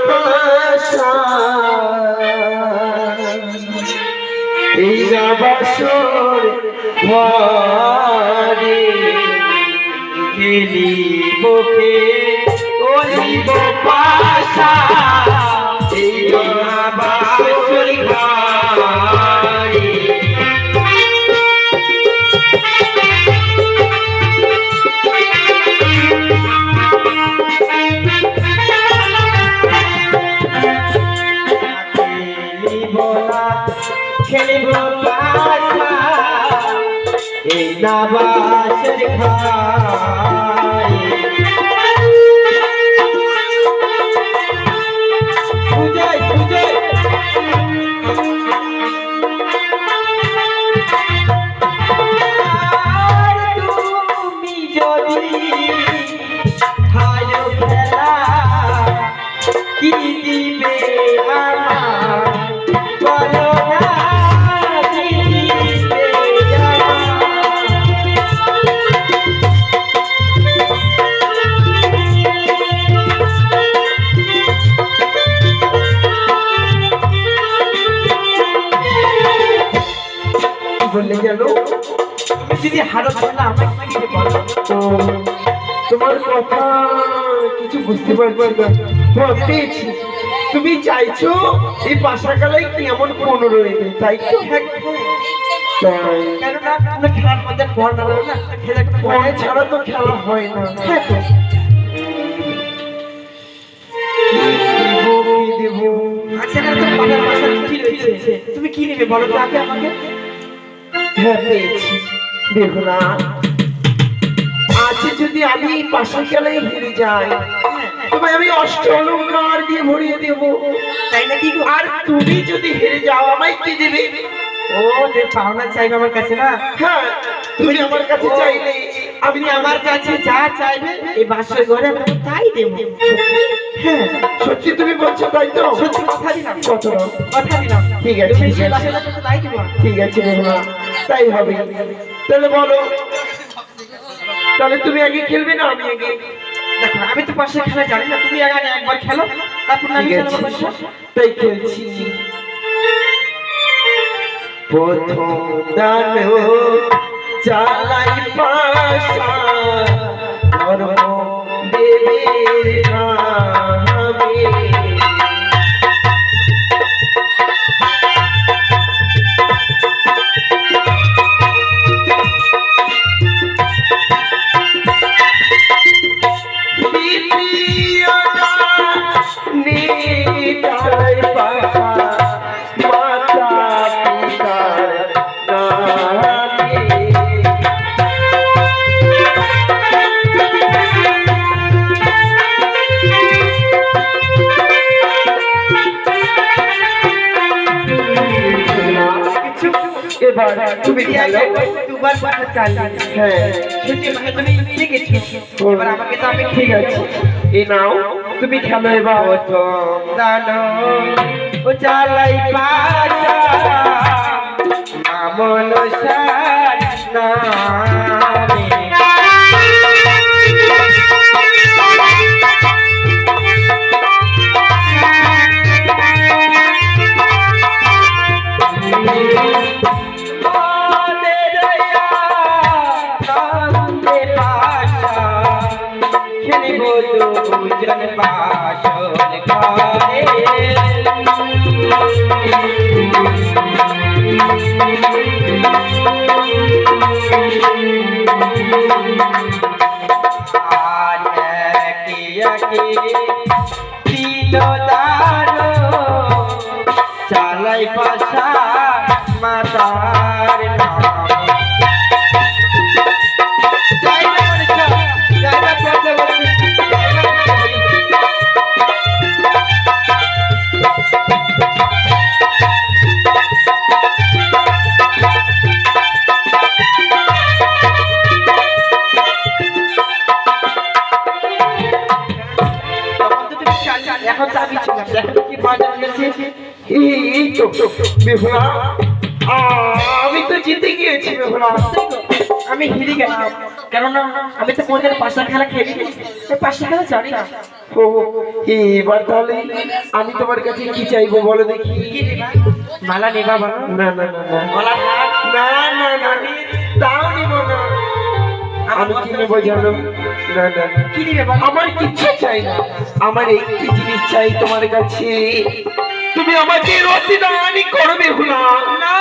পাশা এই বাসর ঘরে খেলিব কে করিব পাশা এই বাসর খেলিব গেল। তুমি যদি হারো আমাকে কি বলো? তোমার কথা কিছু বুঝতে হ্যাঁ, পেয়েছি। তুমি চাইছো এই পাশাকালায় কি এমন কোন রয়েছে তাই তো। কেননা আমরা খেলার মধ্যে না খেলে ছাড়া তো খেলা হয় না। হ্যাঁ দেবো, আচ্ছা না তো তুমি কি নেবে বলো তো আগে আমাকে। হ্যাঁ পেয়েছি দেখো না। আজ যদি আমি এই পাশা খেলায় হেরে যাই তোমায় আমি অষ্ট অলঙ্কার দিয়ে ভরিয়ে দেবো। তাই না কি আর তুমি যদি হেরে যাও আমায় কি দেবে? ও যে পাওনা চাইবে আমার কাছে না? হ্যাঁ তুমি আমার কাছে চাইলে। আমি তুমি আমার কাছে যা চাইবে এই বাসর ঘরে আমি তাই দেবো। হ্যাঁ সত্যি তুমি বলছো তাই তো? সত্যি কথা দিলাম? কথা দিলাম। ঠিক আছে, ঠিক আছে। তাই হবে। তাহলে বলো তাহলে তুমি আগে খেলবে না? আমি আগে দেখো আমি তো পাশে খেলা জানি না তুমি আগে একবার খেলো তারপর আমি তাই খেলছি। প্রথম দানো চালাই পাশা তুমি খেলো দুবার পাশে চাই হ্যাঁ। সত্যি ভাই তুমি ঠিক আছে এবার আমাকে তো আমি ঠিক আছে। এই নাও তুমি খেলো এবার। জানো ও চালাই পাশা আমল আর একে একে তিন দানো চালাই পাশা মাতার তো আমি ছিলাম দেখো তো কি মজা হয়েছে এই তো বেহুলা আমি তো জিতে গিয়েছি বেহুলা আমি হেরে গেলাম কেননা আমি তো কোনদিন পাশা খেলা খেলি পাশা খেলা জানি না ও এবার তাহলে আমি তোমার কাছে কি চাইব বলো দেখি মালা নেবা না না না না না না না না আমি কি নেব জানো? না না। না। কি নেবে বলো? আমার কিচ্ছু চাই না। আমার একটি জিনিস চাই তোমার কাছে। তুমি আমাকে রতিদানি করবে হুলা না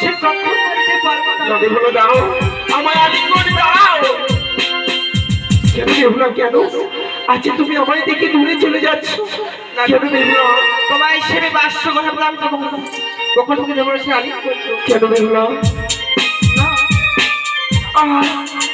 সে কখন করতে পারব না। হলো দাও। আমার আলিঙ্গন দাও। কেন না কেন? আচ্ছা তুমি আমায় দেখে দূরে চলে যাচ্ছ। কেন দেব না তোমায় হিসেবে বাস্য কথা বলে আমি তোমাকে কখন তুমি দেবো সে আলিঙ্গন করব? কেন দেব না না। আহ।